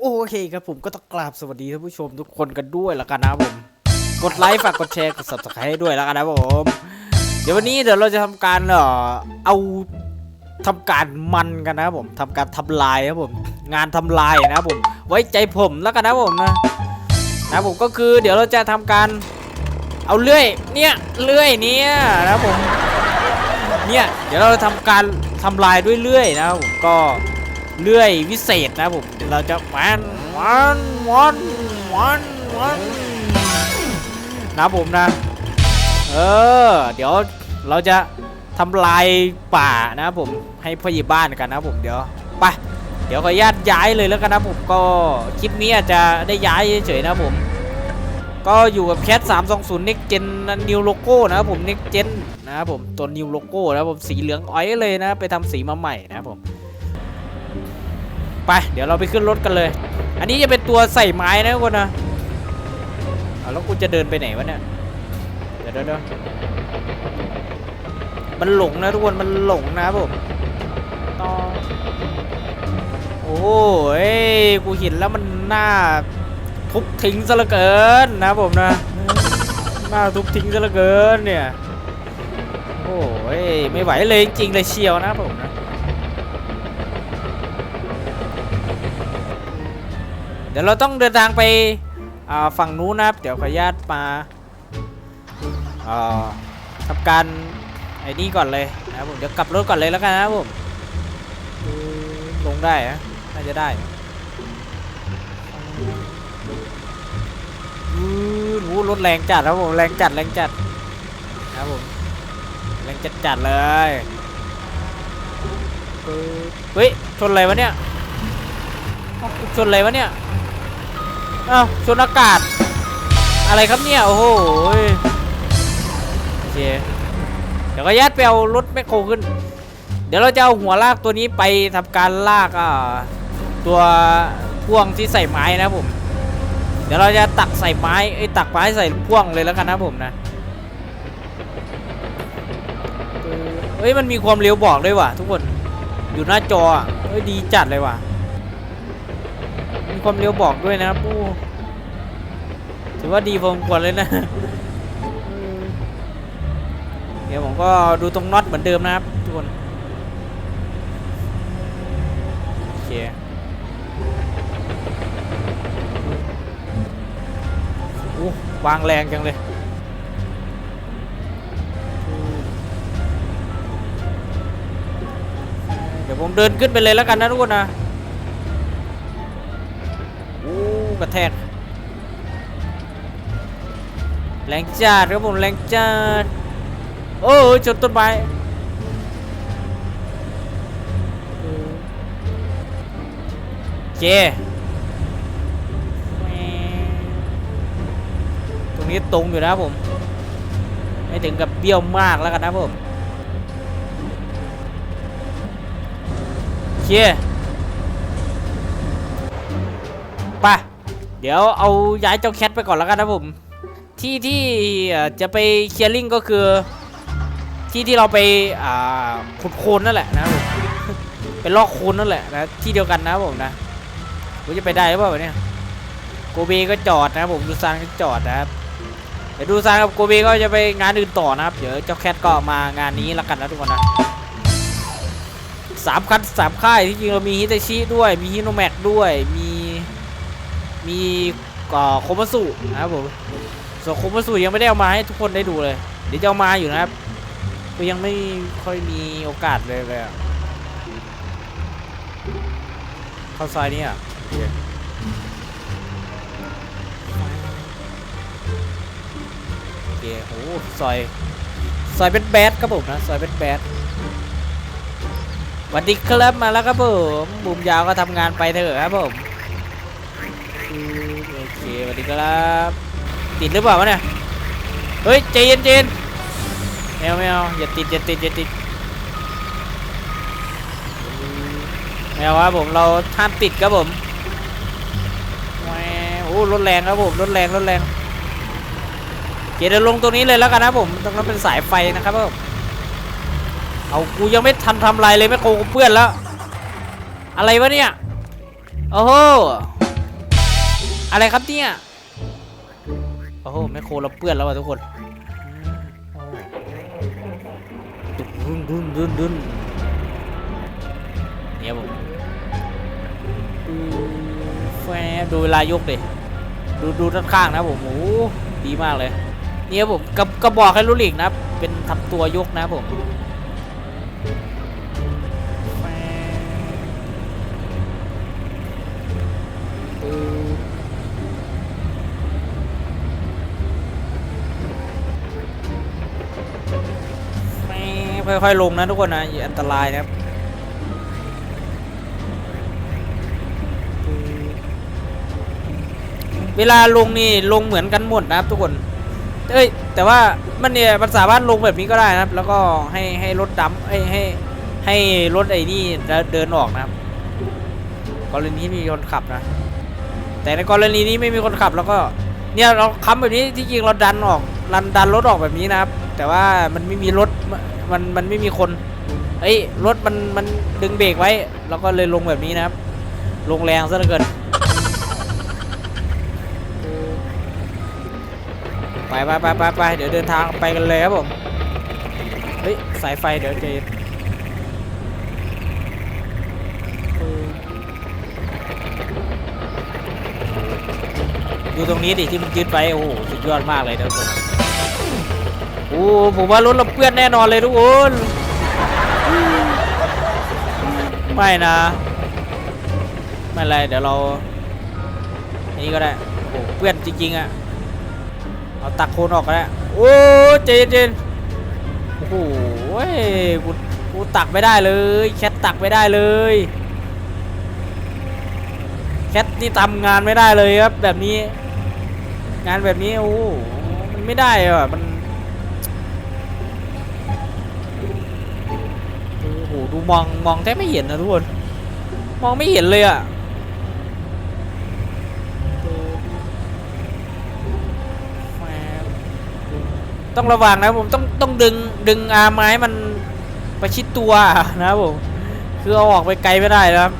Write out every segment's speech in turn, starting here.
โอเคครับผมก็ต้องกราบสวัสดีท่านผู้ชมทุกคนกันด้วยละกันนะผม กดไลค์ฝากกดแชร์กด subscribe ให้ด้วยแล้วกันนะผม เดี๋ยววันนี้เดี๋ยวเราจะทำการเอ่อเอาทำการมันกันนะผมทำการทำลายครับผม งานทำลายนะผม ไว้ใจผมแล้วกันนะผมนะนะผมก็คือเดี๋ยวเราจะทำการเอาเลื่อยเนี่ยเลื่อยเนี่ยนะผมเนี่ยเดี๋ยวเราจะทำการทำลายด้วยเลื่อยนะผมก็ เลื่อยวิเศษนะผมเราจะวันวันวันวันวันนะผมนะ เออ เดี๋ยวเราจะทำลายป่านะผมให้พ่อหญ่บ้านกันนะผมเดี๋ยวไปเดี๋ยวขออนุญาตย้ายเลยแล้วกันนะผมก็คลิปนี้อาจจะได้ย้ายเฉยๆนะผม ก็อยู่กับแคท320 Next Gen New Logo นะครับผม Next Gen นะครับผมตัว New Logo นะครับผมสีเหลืองอ้อยเลยนะ ไปทำสีมาใหม่นะครับผม ไป เดี๋ยวเราไปขึ้นรถกันเลย อันนี้จะเป็นตัวใส่ไม้นะทุกคนนะแล้วกูจะเดินไปไหนวะเนี่ย เดี๋ยวเดี๋ยวมันหลงนะทุกคน มันหลงนะผมต่อโอ้ยกูเห็นแล้วมันน่าทุบทิ้งซะเหลือเกินนะผมนะ น่าทุบทิ้งซะเหลือเกินเนี่ย โอ้ยไม่ไหวเลยจริงเลยเชียวนะผมนะ ดี๋ยวเราต้องเดินทางไปฝั่งนู้นนะครับเดี๋ยวขออนุญาตมาทำการไอ้นี่ก่อนเลยนะครับผมเดี๋ยวกลับรถก่อนเลยแล้วกันนะครับผมลงได้นะน่าจะได้ือหูรถแรงจัดครับผมแรงจัดแรงจัดนะครับผมแรงจัดจัดเลยเฮ้ยชนอะไรวะเนี่ยชนอะไรวะเนี่ย อ้าวชนอากาศ อะไรครับเนี่ย โอ้โหยโอเคเดี๋ยวก็ยัดไปเอารถแมคโครขึ้น เดี๋ยวเราจะเอาหัวลากตัวนี้ไปทำการลากอ่าตัวพ่วงที่ใส่ไม้นะผม เดี๋ยวเราจะตักใส่ไม้ไอ้ตักไม้ใส่พ่วงเลยแล้วกันนะผมนะเฮ้ยมันมีความเร็วบอกด้วยว่ะทุกคนอยู่หน้าจอเฮ้ยดีจัดเลยว่ะ ความเร็วบอกด้วยนะครับโอ้ถือว่าดีพอสมควรเลยนะเดี๋ยวผมก็ดูตรงน็อตเหมือนเดิมนะครับทุกคนโอเคโอ้วางแรงจังเลยเดี๋ยวผมเดินขึ้นไปเลยแล้วกันนะทุกคนนะ กระแทกแรงจัดครับผมแรงจัดโอ้ยชนต้นไม้เคตรงนี้ตรงอยู่นะผม ไม่ถึงกับเบี้ยวมากแล้วกันนะผมโอเคไเดี๋ยวเอาย้ายเจ้าแคทไปก่อนแล้วกันนะผม ที่ที่จะไปเคลียร์ลิงก็คือ ที่ที่เราไปขุดโคลนนั่นแหละนะผมเป็นลอกโคลนนั่นแหละนะที่เดียวกันนะผมนะผมจะไปได้หรือเปล่าเนี่ยโกเบก็จอดนะผมดูซานก็จอดนะครับเดี๋ยวดูซานกับโกเบก็จะไปงานอื่นต่อนะครับเดี๋ยวเจ้าแคทก็มางานนี้และกันนะทุกคนนะสามคันสามค่ายที่จริงเรามีฮิตาชิด้วยมีฮิโนแม็กด้วยมี มีก่อโคมสุนะครับผมส่วนโคมสุยังไม่ได้เอามาให้ทุกคนได้ดูเลย เดี๋ยวจะเอามาอยู่นะครับก็ยังไม่ค่อยมีโอกาสเลยเลยอะเข้าซอยนี้อะโอเคโอเคโอ้ซอยซอยเป็นแบดครับผมนะซอยเป็นแบดสวัสดีครับมาแล้วครับผมบุมยาวก็ทำงานไปเถอะครับผม ดีครับ ติดหรือเปล่าวะเนี่ย เฮ้ยใจเย็นใจเย็นไม่เอาไม่เอย่าติดอย่าติดอย่าติดไม่เอาครับผมเราห้ามติดครับผมแหวโอ้รถแรงครับผมรถแรงรถแรงเดี๋ยวลงตรงนี้เลยแล้วกันนะผมตรงนั้นเป็นสายไฟนะครับผมเอากูยังไม่ทันทำไรเลยไม่โคกูเปื้อนแล้ว อะไรวะเนี่ยโอ้โหอะไรครับเนี่ย อ้โหแม่โคเราเปื้อนแล้วอะทุกคนดุนดุนดุนดุนเนี่ยผมแฟบดูเวลายกดิดูดูด้านข้างนะผมโอ้โหดีมากเลย เนี่ยผมกระกระบอกให้รู้หลีกนะ เป็นทำตัวยกนะผมแค่อยๆลงนะทุกคนนะอย่าอันตรายนะครับเวลาลงนี่ลงเหมือนกันหมดนะครับทุกคน เอ้ยแต่ว่ามันเนี่ยมันสามารถลงแบบนี้ก็ได้นะครับ แล้วก็ให้ให้รถดำให้ให้ให้รถไอ้นี่เดินออกนะครับ กรณีที่มีคนขับนะ แต่ในกรณีนี้ไม่มีคนขับแล้วก็ เนี่ยเราค้ำแบบนี้ที่จริงเราดันออกดันดันรถออกแบบนี้นะครับ แต่ว่ามันไม่มีรถ มันมันไม่มีคนเอ้ยรถมันมันดึงเบรกไว้ แล้วก็เลยลงแบบนี้นะครับ ลงแรงซะเหลือเกินไปไปไปไปไปเดี๋ยวเดินทางไปกันเลยครับผมเฮ้ยสายไฟเดี๋ยวจะดูตรงนี้ดิที่มันยึดไว้โอ้โหสุดยอดมากเลยทุกคน อ้ผมว่ารถเราเปื้อนแน่นอนเลยทุกคนไม่นะ ไม่ไรเดี๋ยวเราอันนี้ก็ได้โอ้เปื้อนจริงๆอะเอาตักโคนออกก็ได้โอ้เจนเจนโอ้โหกูกูตักไม่ได้เลยแคทตักไม่ได้เลยแคทนี่ทำงานไม่ได้เลยครับแบบนี้ งานแบบนี้โอ้มันไม่ได้อะมันูมองมองแทบไม่เห็นนะทุกคนมองไม่เห็นเลยอะ่ะต้องระวังนะผมต้องต้องดึงดึงอาไม้มันประชิดตัวนะครับผมคือเอาออกไปไกลไม่ได้นะครับ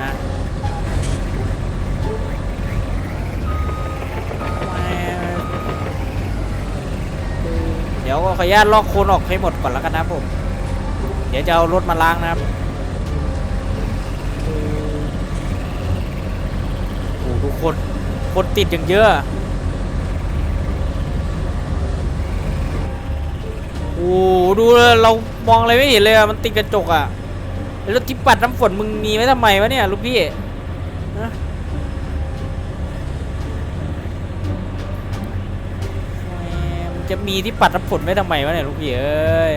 นะเดี๋ยวขออนุญาตลอกโคลนออกให้หมดก่อนแล้วกันนะผม ดี๋ยวจะเอารถมาล้างนะครับโอ้โหทุกคนคนติดอย่างเยอะโอ้โหดูเรามองอะไรไม่เห็นเลยอะมันติดกระจกอะแล้วที่ปัดน้ำฝนมึงมีไว้ทำไมวะเนี่ยลูกพี่นะมันจะมีที่ปัดน้ำฝนไว้ทำไมวะเนี่ยลูกพี่เอ้ย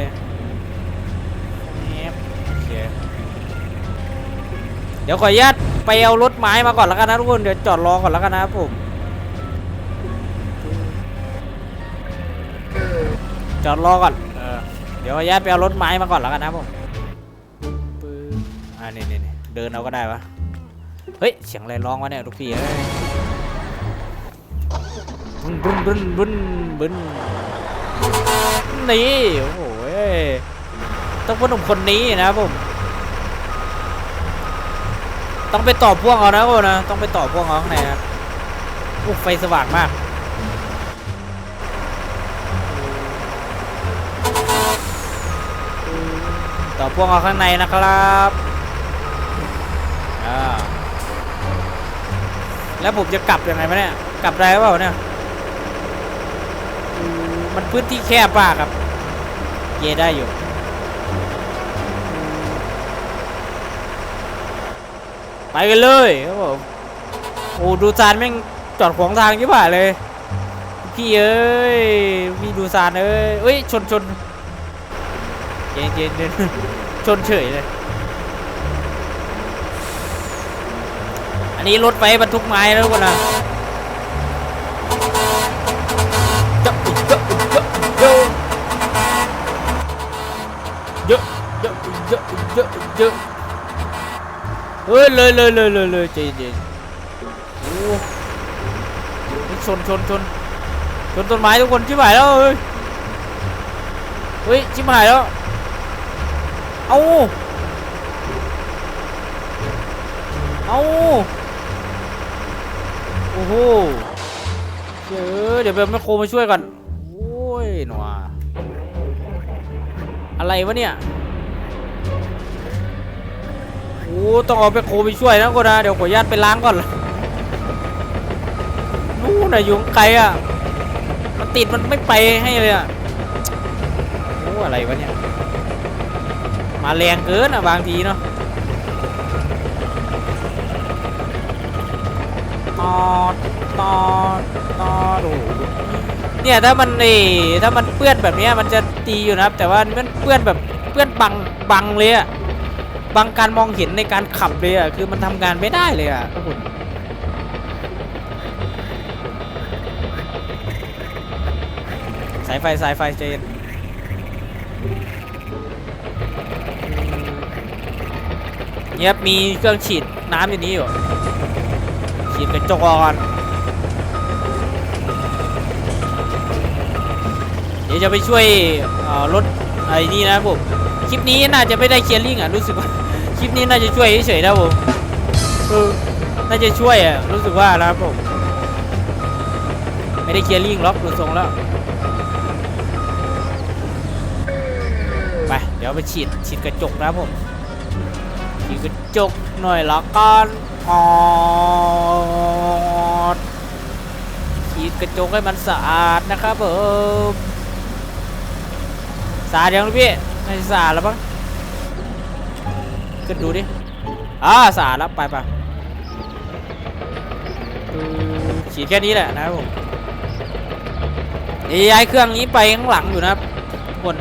เดี๋ยวขออนุญาตไปเอารถไม้มาก่อนแล้วกันนะทุกคนเดี๋ยวจอดรอก่อนแล้วกันนะครับผมจอดรอก่อนเออเดี๋ยวขออนุญาตไปเอารถไม้มาก่อนแล้วกันนะครับผมอ่านี่นี่นี่เดินเอาก็ได้ปะเฮ้ยเสียงอะไรร้องวะเนี่ยลูกพี่เอ้ยบึ้นบึ้นบึ้นบึ้นบึ้นนี่โอ้โหต้องพ่อหนุ่มคนนี้นะครับผม ต้องไปต่อพ่วงเอานะโอ้นะ ต้องไปต่อพ่วงเอาข้างในนะโอ้ไฟสว่างมากต่อพ่วงเอาข้างในนะครับแล้วผมจะกลับยังไงวะเนี่ย กลับได้หรือเปล่าเนี่ย มันพื้นที่แคบมากครับ เยได้อยู่ ไปกันเลยครับผมโอ้ดูซานแม่งจอดขวางทางยี่บ่าเลย พี่เอ้ยพี่ดูซานเอ้ยเอ้ยชนชนเย็นเย็นเย็นชนเฉยเลย อันนี้รถไฟบรรทุกไม้แล้วกคนนะเยอะเยอะเยอะเยอะเยอะเยอะ เฮ้ยเลยเลยเลยเลยเลยใจเย็นโอ้ชนชนชนชนต้นไม้ทุกคนชิบหายแล้วเฮ้ยเฮ้ยชิบหายแล้วเอาเอาโอ้โหเดี๋ยวเดี๋ยวแบบแม่โคมาช่วยก่อนโอ้ยหนวอะไรวะเนี่ย อ้ต้องเอาแม่โคไปช่วยนะก็นะเดี๋ยวขออนุญาตไปล้างก่อนนู่นน่ะอยู่ไกลอะมันติดมันไม่ไปให้เลยอะโอ้อะไรวะเนี่ยมาแรงเกินอะบางทีเนาะตอตอตอดโอ้โหเนี่ยถ้ามันเอถ้ามันเปื้อนแบบนี้มันจะตีอยู่นะครับ แต่ว่ามันเปื้อนแบบเปื้อนบังบังเลยอะ บังการมองเห็นในการขับเลยอะคือมันทำงานไม่ได้เลยอะทุกคนสายไฟสายไฟเจนเนี่ยมีเครื่องฉีดน้ำอยู่นี้อยู่ฉีดกระจกก่อนเดี๋ยวจะไปช่วยรถไอ้นี่นะผม คลิปนี้น่าจะไม่ได้เคลียร์ลิงอะรู้สึกว่าคลิปนี้น่าจะช่วยเฉยๆนะผมเออน่าจะช่วยอะรู้สึกว่านะครับผมไม่ได้เคลียร์ลิงล็อกดูทรงแล้วไปเดี๋ยวไปฉีดฉีดกระจกนะผมฉีดกระจกหน่อยละกันออดฉีดกระจกให้มันสะอาดนะครับผมสะอาดยังพี่ ไม่สาแล้วมั้งขึ้นดูดิอ่าสาแล้วไปไปฉีดแค่นี้แหละนะครับผมย้ายเครื่องนี้ไปข้างหลังอยู่นะครับทุกคน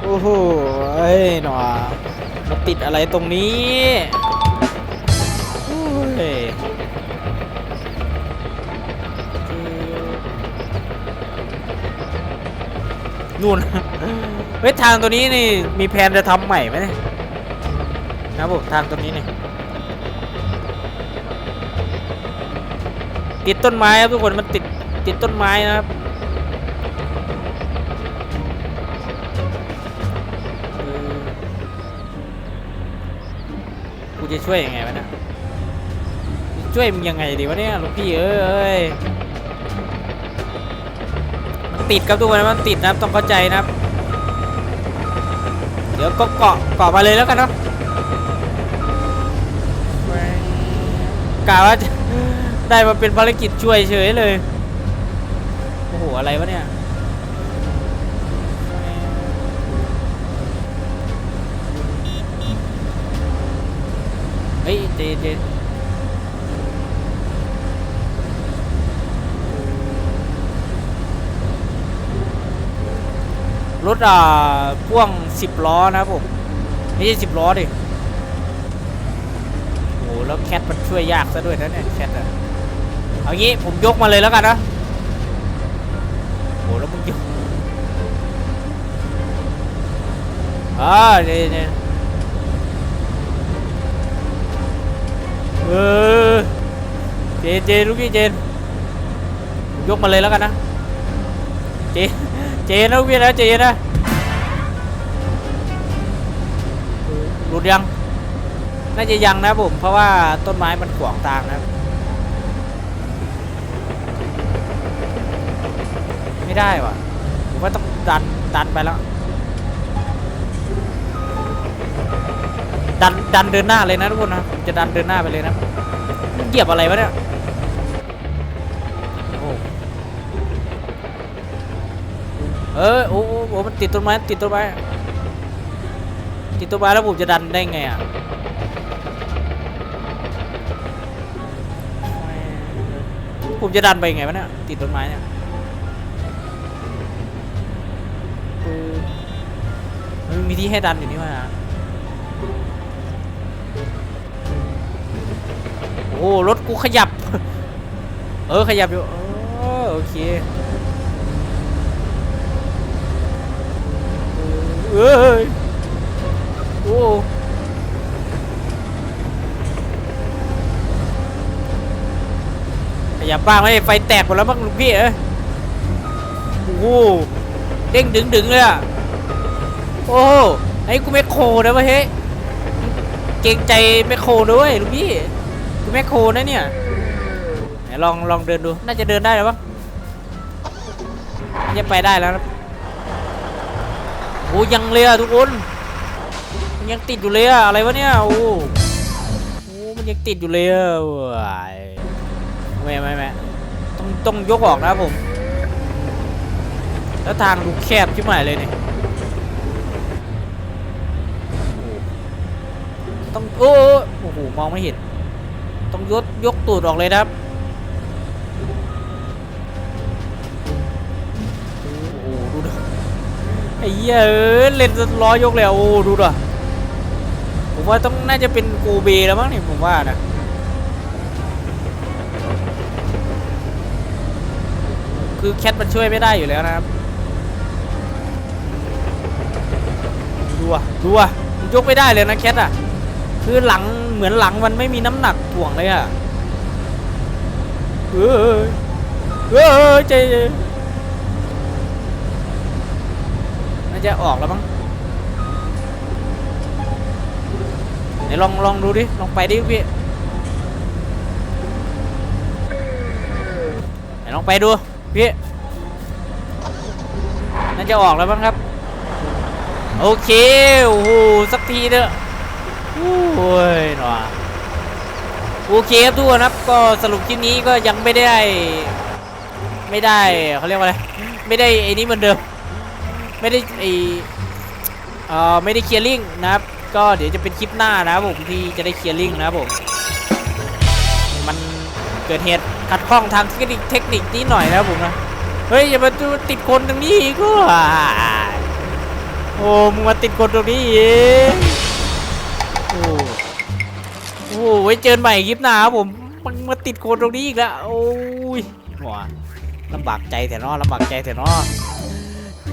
โอ้โหไอ้ยหนอมาติดอะไรตรงนี้โอ้ย นู่น เฮ้ยทางตัวนี้นี่มีแผนจะทำใหม่ไหมเนี่ยนะครับผมทางตัวนี้นี่ติดต้นไม้ครับทุกคนมันติดติดต้นไม้นะครับกูจะช่วยยังไงวะเนี่ยช่วยมึงยังไงดีวะเนี่ยลูกพี่เอ้ย ติดครับทุกคนมันติดนะครับต้องเข้าใจนะครับ เดี๋ยวก็เกาะเกาะมาเลยแล้วกันเนาะกะว่าได้มาเป็นภารกิจช่วยเฉยเลยโอ้โหอะไรวะเนี่ยเฮ้ยเจเจร ถอ่าพ่วงสิบล้อนะครับผมไม่ใช่สิบล้อดิโอ้แล้วแคทมันช่วยยากซะด้วยนะเนี่ยแคทอะเอางี้ผมยกมาเลยแล้วกันนะโอ้แล้วมึงยกอ่าเนี่ยเนี่ยเออเจนเจนลูกพี่เจนยกมาเลยแล้วกันนะเจน เจนนะลูกพี่นะเจนนะหลุดยัง น่าจะยังนะผมเพราะว่าต้นไม้มันขวางทางนะไม่ได้ว่ะผมว่าต้องดันดันไปแล้ว ดันดันเดินหน้าเลยนะทุกคนนะผมจะดันเดินหน้าไปเลยนะเหยียบอะไรวะเนี่ยโอ้ เออโอ้โอ้โอ้มันติดต้นไม้ติดต้นไม้ติดต้นไม้แล้วผมจะดันได้ไงอะผมจะดันไปไงวะเนี่ยติดต้นไม้เนี่ยมันมีที่ให้ดันอยู่นี่มาโอ้รถกูขยับ เออขยับอยู่เออโอเค เอ้ยโอ้ขยับบ้างไหมไฟแตกหมดแล้วบ้างลุงพี่เอ้ยโอ้โหเด้งดึงดึงเลยอะโอ้ไอ้กูไม่โคนะวะเฮ้ยเกรงใจแมคโครด้วยลูกพี่คือแมคโครนะเนี่ยไหนลองลองเดินดู น่าจะเดินได้หรือปะน่าจะไปได้แล้วนะ อ้ยังเลยอะทุกคนมันยังติดอยู่เลยอะอะไรวะเนี่ยโอ้โอ้มันยังติดอยู่เลยอะไม่ไม่ไม่ต้องต้องยกออกนะผม แล้วทางดูแคบชิบหายเลยเนี่ยต้องโอ้โอ้โหมองไม่เห็น ต้องยกยกตูดออกเลยครับ ไอ้เหี้ยเอ้ยเลนส์ล้อยกแล้วโอ้ดูดิผมว่าต้องน่าจะเป็นโกเบแล้วมั้งนี่ผมว่านะคือแคทมันช่วยไม่ได้อยู่แล้วนะครับดูอะดูอะมันยกไม่ได้เลยนะแคทอะคือหลังเหมือนหลังมันไม่มีน้ำหนักถ่วงเลยอะเออเออใจเย็นน่า จะออกแล้วมั้งไหนลองลองดูดิ ลองไปดิพี่ไหนลองไปดูพี่น่าจะออกแล้วมั้งครับ โอเค โอ้โห สักทีเถอะโอ้ยหนอโอเคครับทุกคนครับ ก็สรุปคลิปนี้ก็ยังไม่ได้ ไม่ได้เขาเรียกว่าอะไร ไม่ได้ไอ้นี้เหมือนเดิม ไม่ได้ไอเอ่อไม่ได้เคลียร์ลิงนะครับ ก็เดี๋ยวจะเป็นคลิปหน้านะครับผมที่จะได้เคลียร์ลิงนะครับผม มันเกิดเหตุขัดข้องทางเทคนิคเทคนิคนิดหน่อยนะครับผมนะ เฮ้ยอย่ามาดูติดคนตรงนี้อีก็โอ้มึงมาติดคนตรงนี้อีกโอ้โหไว้เจอใหม่คลิปหน้าครับผมมันมาติดโคนตรงนี้อีกแล้วโอ้ยหัวลำบากใจแต่นอลำบากใจแต่นอ